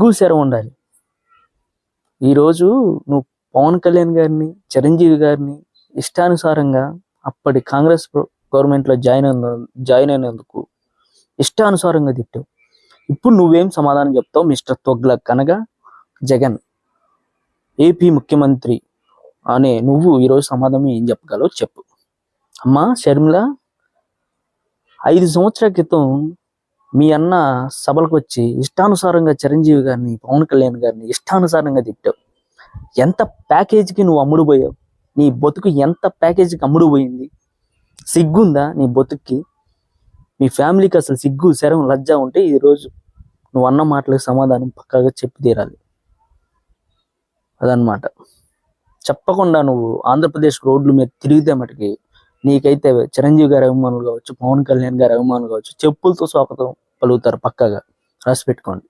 గూసెర ఉండాలి. ఈరోజు నువ్వు పవన్ కళ్యాణ్ గారిని చిరంజీవి గారిని ఇష్టానుసారంగా అప్పటి కాంగ్రెస్ గవర్నమెంట్లో జాయిన్ అయిన జాయిన్ అయినందుకు ఇష్టానుసారంగా తిట్టావు. ఇప్పుడు నువ్వేం సమాధానం చెప్తావు? మిస్టర్ తొగ్లక్ అనగా జగన్ ఏపీ ముఖ్యమంత్రి అనే నువ్వు ఈరోజు సమాధానం ఏం చెప్పగలవు చెప్పు. అమ్మా షర్మిల ఐదు సంవత్సరాల క్రితం మీ అన్న సభలకు వచ్చి ఇష్టానుసారంగా చిరంజీవి గారిని పవన్ కళ్యాణ్ గారిని ఇష్టానుసారంగా తిట్టావు. ఎంత ప్యాకేజీకి నువ్వు అమ్ముడు పోయావు? నీ బతుకు ఎంత ప్యాకేజీకి అమ్ముడు పోయింది? సిగ్గుందా నీ బతుక్కి? మీ ఫ్యామిలీకి అసలు సిగ్గు శరం లజ్జ ఉంటే ఈరోజు నువ్వు అన్న మాటలకు సమాధానం పక్కాగా చెప్పి తీరాలి. అదనమాట చెప్పకుండా నువ్వు ఆంధ్రప్రదేశ్ రోడ్ల మీద తిరిగితే మటుకి నీకైతే చిరంజీవి గారి అభిమానులు కావచ్చు పవన్ కళ్యాణ్ గారి అభిమానులు కావచ్చు చెప్పులతో స్వాగతం పలుకుతారు పక్కగా. రాసి పెట్టుకోండి.